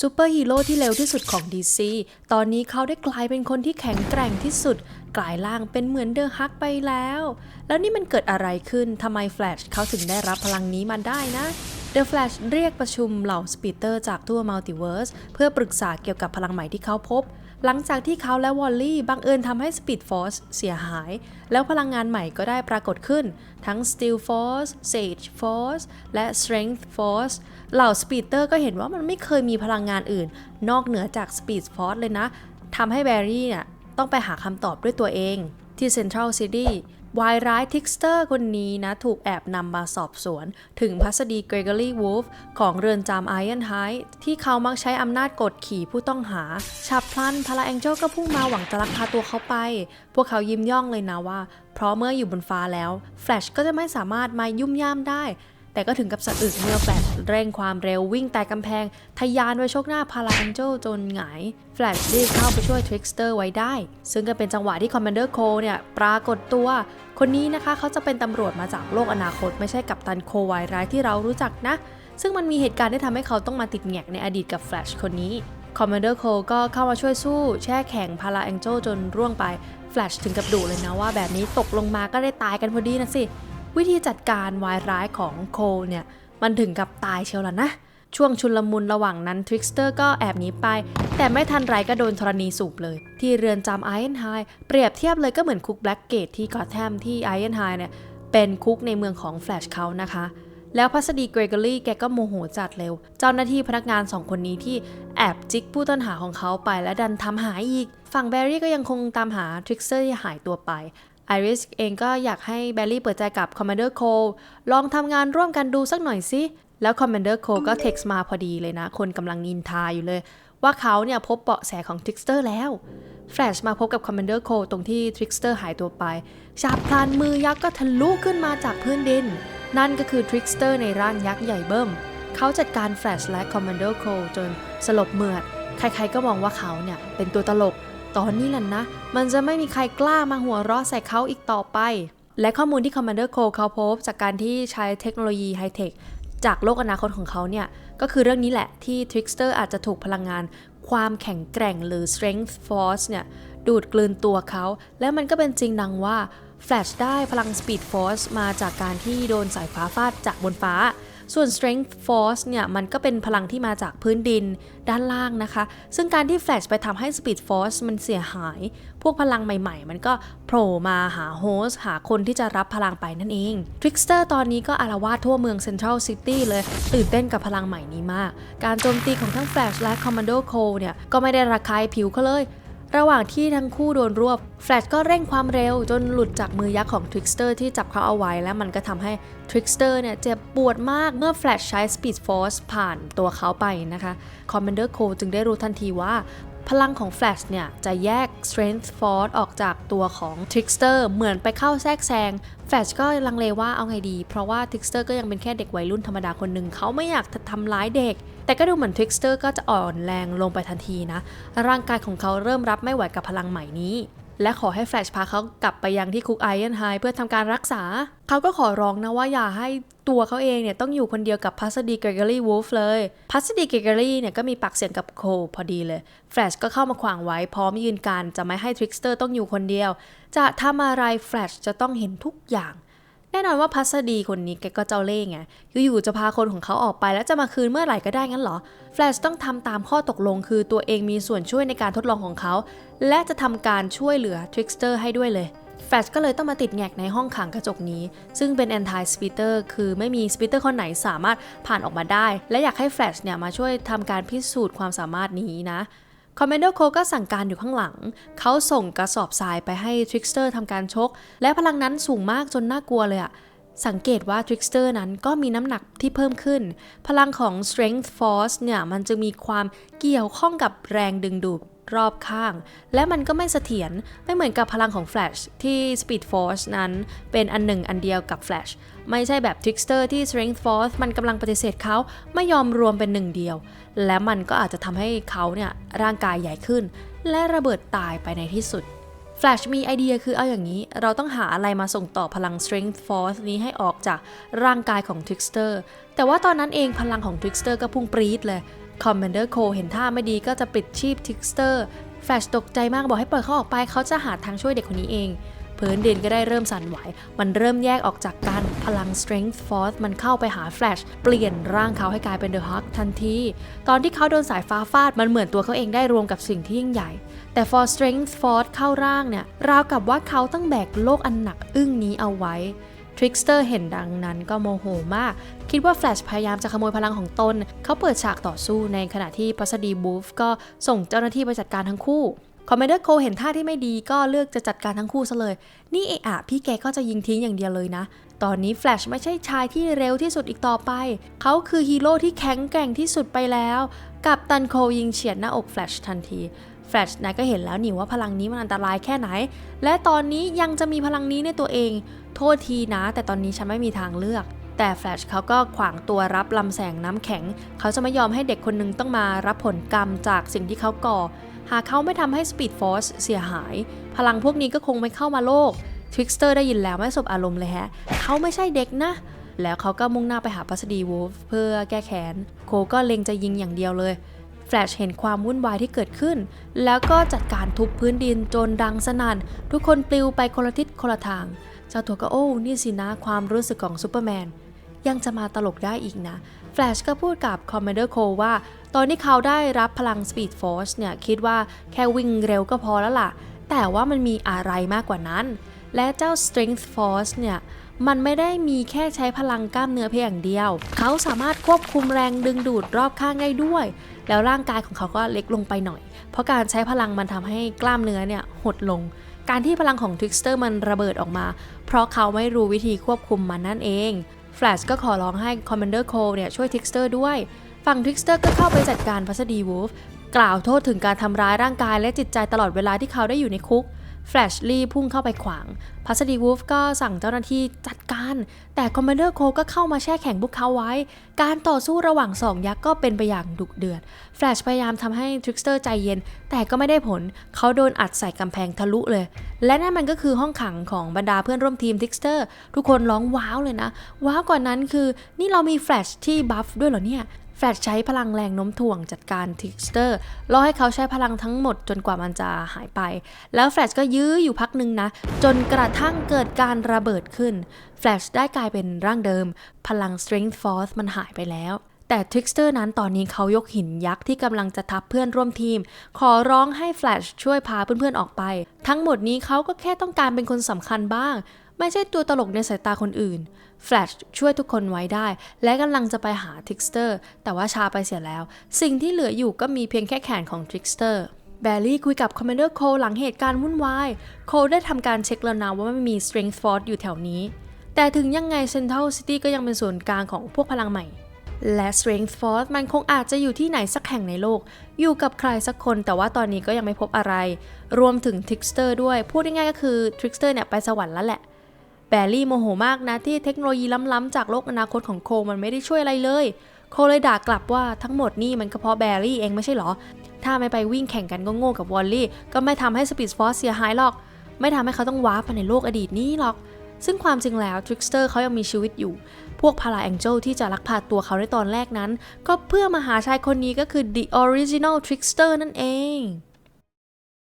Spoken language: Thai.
ซูเปอร์ฮีโร่ที่เร็วที่สุดของ DC ตอนนี้เขาได้กลายเป็นคนที่แข็งแกร่งที่สุด กลายร่างเป็นเหมือนเดอะฮักไปแล้ว แล้วนี่มันเกิดอะไรขึ้นทำไมแฟลชเขาถึงได้รับพลังนี้มาได้นะ The Flash เรียกประชุมเหล่าสปีเตอร์จากทั่วมัลติเวิร์สเพื่อปรึกษาเกี่ยวกับพลังใหม่ที่เขาพบ หลังจากที่เขาและวอลลี่บังเอิญทำให้ Speed Force เสียหาย แล้วพลังงานใหม่ก็ได้ปรากฏขึ้น ทั้ง Steel Force Sage Force และ Strength Force เหล่าสปีเตอร์ก็เห็นว่ามันไม่เคยมีพลังงานอื่น นอกเหนือจาก Speed Force เลยนะทำให้แบร์รี่เนี่ยต้องไปหาคำตอบด้วยตัวเองที่ Central City วายร้ายทิกสเตอร์คนนี้นะ ถูกแอบนำมาสอบสวน ถึงพัสดีเกรเกอรี่วูฟของเรือนจำไอเอนไฮที่เขามักใช้อำนาจกดขี่ผู้ต้องหา ฉับพลันพลาแองเจลก็พุ่งมาหวังจะลักพาตัวเขาไป พวกเขายิ้มย่องเลยนะว่า เพราะเมื่ออยู่บนฟ้าแล้ว แฟลชก็จะไม่สามารถมายุ่มย่ามได้ แต่ก็ถึงกับสะอึกเมื่อแฟลชเร่งความเร็ววิ่งแต่กำแพงทะยานไว้ชกหน้าพาราแองเจลจนหงาย แฟลชรีบเข้าไปช่วยทริกสเตอร์ไว้ได้ ซึ่งก็เป็นจังหวะที่คอมมานเดอร์โคเนี่ยปรากฏตัว คนนี้นะคะเขาจะเป็นตำรวจมาจากโลกอนาคต ไม่ใช่กับตันโควายร้ายที่เรารู้จักนะ ซึ่งมันมีเหตุการณ์ที่ทำให้เขาต้องมาติดแงกในอดีตกับแฟลชคนนี้คอมมานเดอร์โคก็เข้ามาช่วยสู้ แช่แข็งพาราแองเจลจนร่วงไป แฟลชถึงกับดุเลยนะว่าแบบนี้ตกลงมาก็ได้ตายกันพอดีนะสิ วิธีจัดการวายร้ายของโคเนี่ย มันถึงกับตายเชียวล่ะนะ ช่วงชุลมุนระหว่างนั้นทริกสเตอร์ก็แอบหนีไป แต่ไม่ทันไรก็โดนธรณีสูบเลย ที่เรือนจำไอเอนไฮเปรียบเทียบเลยก็เหมือนคุกแบล็กเกตที่กอแทมที่ไอเอนไฮเนี่ย เป็นคุกในเมืองของแฟลชเขานะคะแล้วพัสดีเกรเกอรี่แกก็โมโหจัดเร็ว เจ้าหน้าที่พนักงานสองคนนี้ที่แอบจิกผู้ต้นหาของเขาไปและดันทำหายอีก ฝั่งแบร์รี่ก็ยังคงตามหาทริกสเตอร์ที่หายตัวไป ไอริสเองก็อยากให้แบลลี่เปิดใจกับคอมมานเดอร์โคลองทำงานร่วมกันดูสักหน่อยสิแล้วคอมมานเดอร์โคก็เท็กซ์มาพอดีเลยนะ คนกำลังนินทาอยู่เลย ว่าเขาเนี่ยพบเบาะแสของทริกสเตอร์แล้วแฟลชมาพบกับคอมมานเดอร์โคตรงที่ทริกสเตอร์หายตัวไปฉาบพลันมือยักษ์ก็ทะลุขึ้นมาจากพื้นดิน นั่นก็คือทริกสเตอร์ในร่างยักษ์ใหญ่เบิ้มเขาจัดการแฟลชและคอมมานเดอร์โคจนสลบเหมือด ใครๆก็มองว่าเขาเนี่ยเป็นตัวตลก ตอนนี้แหละนะ มันจะไม่มีใครกล้ามาหัวเราะใส่เขาอีกต่อไป และข้อมูลที่ Commander Cole เขาพบ จากการที่ใช้เทคโนโลยีไฮเทคจากโลกอนาคตของเขาเนี่ย ก็คือเรื่องนี้แหละที่ Trickster อาจจะถูกพลังงาน ความแข็งแกร่งหรือ Strength Force เนี่ย ดูดกลืนตัวเขา และมันก็เป็นจริงดังว่า Flash ได้พลัง Speed Force มาจากการที่โดนสายฟ้าฟาดจากบนฟ้า ส่วน Strength Force เนี่ยมันก็เป็นพลังที่มาจากพื้นดินด้านล่างนะคะ ซึ่งการที่ Flash ไปทำให้ Speed Force มันเสียหาย พวกพลังใหม่ๆ มันก็โผล่มาหาโฮสหาคนที่จะรับพลังไปนั่นเอง Trickster ตอนนี้ก็อารวาสทั่วเมือง Central City เลยตื่นเต้นกับพลังใหม่นี้มาก การโจมตีของทั้ง Flash และ Commando Cole เนี่ยก็ไม่ได้ระคายผิวเขาเลย ระหว่างที่ทั้งคู่โดนรวบ แฟลชก็เร่งความเร็วจนหลุดจากมือยักษ์ของทริกสเตอร์ที่จับเขาเอาไว้ และมันก็ทำให้ทริกสเตอร์เนี่ยเจ็บปวดมากเมื่อแฟลชใช้สปีดฟอร์สผ่านตัวเขาไปนะคะคอมเมนเดอร์โคจึงได้รู้ทันทีว่า พลังของ Flash เนี่ย จะแยก Strength Force ออกจากตัวของ Trickster เหมือนไปเข้าแทรกแซง Flash ก็ลังเลว่าเอาไงดี เพราะว่า Trickster ก็ยังเป็นแค่เด็กวัยรุ่นธรรมดาคนหนึ่ง เขาไม่อยากทำร้ายเด็ก แต่ก็ดูเหมือน Trickster ก็จะอ่อนแรงลงไปทันทีนะ ร่างกายของเขาเริ่มรับไม่ไหวกับพลังใหม่นี้ และขอให้แฟลชพาเขากลับไปยังที่คุกไอเอนไฮเพื่อทำการรักษา เขาก็ขอร้องนะว่าอย่าให้ตัวเขาเองเนี่ยต้องอยู่คนเดียวกับพัสดีเกรกอรี่วูฟเลยพัสดีเกรกอรี่เนี่ยก็มีปากเสียงกับโคพอดีเลยแฟลชก็เข้ามาขวางไว้พร้อมยืนการจะไม่ให้ทริกสเตอร์ต้องอยู่คนเดียว จะทำอะไรแฟลชจะต้องเห็นทุกอย่าง แน่นอนว่าพัสดีคนนี้แกก็เจ้าเล่ห์ไง อยู่ๆจะพาคนของเขาออกไปแล้วจะมาคืนเมื่อไหร่ก็ได้งั้นเหรอ แฟลชต้องทำตามข้อตกลงคือตัวเองมีส่วนช่วยในการทดลองของเขา และจะทำการช่วยเหลือทริกสเตอร์ให้ด้วยเลย แฟลชก็เลยต้องมาติดแงกในห้องขังกระจกนี้ ซึ่งเป็น anti speeder คือไม่มี speeder คนไหนสามารถผ่านออกมาได้ และอยากให้แฟลชเนี่ยมาช่วยทำการพิสูจน์ความสามารถนี้นะ คอมมานเดอร์โคก็สั่งการอยู่ข้างหลัง เขาส่งกระสอบทรายไปให้ทริกสเตอร์ทำการชก และพลังนั้นสูงมากจนน่ากลัวเลยอะสังเกตว่าทริกสเตอร์นั้นก็มีน้ำหนักที่เพิ่มขึ้น พลังของ Strength Force เนี่ย มันจะมีความเกี่ยวข้องกับแรงดึงดูด รอบข้าง และมันก็ไม่เสถียรไม่เหมือนกับพลังของ Flash ที่ Speed Force นั้นเป็นอันหนึ่งอันเดียวกับ Flash ไม่ใช่แบบ Trickster ที่ Strength Force มันกำลังปฏิเสธเขาไม่ยอมรวมเป็นหนึ่งเดียว และมันก็อาจจะทำให้เขาเนี่ยร่างกายใหญ่ขึ้น และระเบิดตายไปในที่สุด Flash มีไอเดียคือเอาอย่างนี้ เราต้องหาอะไรมาส่งต่อพลัง Strength Force นี้ให้ออกจากร่างกายของ Trickster แต่ว่าตอนนั้นเองพลังของ Trickster ก็พุ่งปรี๊ดเลย คอมมนเดอร์โคเห็นท่าไม่ดีก็จะปิดชีพทิกสเตอร์แฟลชตกใจมากบอกให้ปล่อยเขาออกไปเขาจะหาทางช่วยเด็กคนนี้เองพื้นดินก็ได้เริ่มสั่นไหว มันเริ่มแยกออกจากกันพลัง Strength Force มันเข้าไปหาแฟลชเปลี่ยนร่างเขาให้กลายเป็นเดอะฮักทันที ตอนที่เขาโดนสายฟ้าฟาด มันเหมือนตัวเขาเองได้รวมกับสิ่งที่ยิ่งใหญ่ แต่ for Strength Force เข้าร่างเนี่ย ราวกับว่าเขาต้องแบกโลกอันหนักอึ้งนี้เอาไว้ทริกสเตอร์เห็นดังนั้นก็โมโหมาก คิดว่าแฟลชพยายามจะขโมยพลังของตน เขาเปิดฉากต่อสู้ในขณะที่พัสดีบูฟก็ส่งเจ้าหน้าที่ไปจัดการทั้งคู่คอมมเดอร์โคเห็นท่าที่ไม่ดีก็เลือกจะจัดการทั้งคู่ซะเลย นี่เอะอะพี่แกก็จะยิงทิ้งอย่างเดียวเลยนะ ตอนนี้แฟลชไม่ใช่ชายที่เร็วที่สุดอีกต่อไป เขาคือฮีโร่ที่แข็งแกร่งที่สุดไปแล้ว กับตันโคยิงเฉียดหน้าอกแฟลชทันที แฟลชนายก็เห็นแล้วนี่ว่าพลังนี้มันอันตรายแค่ไหน และตอนนี้ยังจะมีพลังนี้ในตัวเอง โทษทีนะ แต่ตอนนี้ฉันไม่มีทางเลือก แต่แฟลชเขาก็ขวางตัวรับลำแสงน้ำแข็ง เขาจะไม่ยอมให้เด็กคนหนึงต้องมารับผลกรรมจากสิ่งที่เขาก่อ หากเขาไม่ทำให้ Speed Force เสียหาย พลังพวกนี้ก็คงไม่เข้ามาโลกทริกสเตอร์ได้ยินแล้วไม่สบอารมณ์เลยฮะ เขาไม่ใช่เด็กนะ แล้วเขาก็มุ่งหน้าไปหาพัสดีวูฟเพื่อแก้แค้น โคก็เล็งจะยิงอย่างเดียวเลยแฟลชเห็นความวุ่นวายที่เกิดขึ้น แล้วก็จัดการทุบพื้นดินจนดังสนั่น ทุกคนปลิวไปคนละทิศคนละทาง เจ้าตัวก็โอ้ นี่สินะความรู้สึกของซูเปอร์แมน ยังจะมาตลกได้อีกนะ แฟลชก็พูดกับคอมมานเดอร์โคว่า ตอนที่เขาได้รับพลัง Speed Force เนี่ย คิดว่าแค่วิ่งเร็วก็พอแล้วล่ะ แต่ว่ามันมีอะไรมากกว่านั้น และเจ้า Strength Force เนี่ยมันไม่ได้มีแค่ใช้พลังกล้ามเนื้อเพียงอย่างเดียว เขาสามารถควบคุมแรงดึงดูดรอบข้างได้ด้วย แล้วร่างกายของเขาก็เล็กลงไปหน่อย เพราะการใช้พลังมันทำให้กล้ามเนื้อเนี่ยหดลง การที่พลังของทริกสเตอร์มันระเบิดออกมา เพราะเขาไม่รู้วิธีควบคุมมันนั่นเอง แฟลชก็ขอร้องให้คอมมานเดอร์โคเนี่ยช่วยทิกสเตอร์ด้วย ฝั่งทิกสเตอร์ก็เข้าไปจัดการพัสดีวูฟกล่าวโทษถึงการทำร้ายร่างกายและจิตใจตลอดเวลาที่เขาได้อยู่ในคุก แฟลชรีบพุ่งเข้าไปขวาง พัสดีวูฟก็สั่งเจ้าหน้าที่จัดการ แต่คอมมานเดอร์โคก็เข้ามาแช่แข็งพวกเขาไว้ การต่อสู้ระหว่างสองยักษ์ก็เป็นไปอย่างดุเดือด แฟลชพยายามทำให้ทริกสเตอร์ใจเย็น แต่ก็ไม่ได้ผล เขาโดนอัดใส่กำแพงทะลุเลย และนั่นมันก็คือห้องขังของบรรดาเพื่อนร่วมทีมทริกสเตอร์ ทุกคนร้องว้าวเลยนะ ว้าวกว่านั้นคือ นี่เรามีแฟลชที่บัฟด้วยเหรอเนี่ย แฟลชใช้พลังแรงโน้มถ่วงจัดการทิกสเตอร์รอให้เขาใช้พลังทั้งหมดจนกว่ามันจะหายไป แล้วแฟลชก็ยื้ออยู่พักหนึ่งนะ จนกระทั่งเกิดการระเบิดขึ้น แฟลชได้กลายเป็นร่างเดิม พลัง Strength Force มันหายไปแล้วแต่ทริกสเตอร์นั้นตอนนี้เขายกหินยักษ์ที่กำลังจะทับเพื่อนร่วมทีม ขอร้องให้แฟลชช่วยพาเพื่อนๆออกไป ทั้งหมดนี้เขาก็แค่ต้องการเป็นคนสำคัญบ้าง ไม่ใช่ตัวตลกในสายตาคนอื่น แฟลชช่วยทุกคนไว้ได้ และกำลังจะไปหาทริกสเตอร์ แต่ว่าชาไปเสียแล้ว สิ่งที่เหลืออยู่ก็มีเพียงแค่แขนของทริกสเตอร์แบลลี่คุยกับคอมมานเดอร์โคหลังเหตุการณ์วุ่นวาย โคได้ทำการเช็คแล้วนะว่าไม่มี Strength Force อยู่แถวนี้ แต่ถึงยังไง Central City ก็ยังเป็นส่วนกลางของพวกพลังใหม่ และ Strength Force มันคงอาจจะอยู่ที่ไหนสักแห่งในโลก อยู่กับใครสักคนแต่ว่าตอนนี้ก็ยังไม่พบอะไร รวมถึง Trickster ด้วย พูดง่ายๆก็คือ Trickster เนี่ยไปสวรรค์แล้วแหละ แบลลี่โมโหมากนะที่เทคโนโลยีล้ำๆจากโลกอนาคตของโคมันไม่ได้ช่วยอะไรเลย โคเลยด่ากลับว่าทั้งหมดนี่มันก็เพราะแบลลี่เองไม่ใช่หรอ ถ้าไม่ไปวิ่งแข่งกันก็โง่กับวอลลี่ ก็ไม่ทำให้สปีดฟอร์เสียหายหรอก ไม่ทำให้เขาต้องว้าไปในโลกอดีตนี้หรอก ซึ่งความจริงแล้วทริกสเตอร์เขายังมีชีวิตอยู่ พวกพาราแองเจลที่จะลักพาตัวเขาในตอนแรกนั้น ก็เพื่อมาหาชายคนนี้ก็คือ The Original Trickster นั่นเอง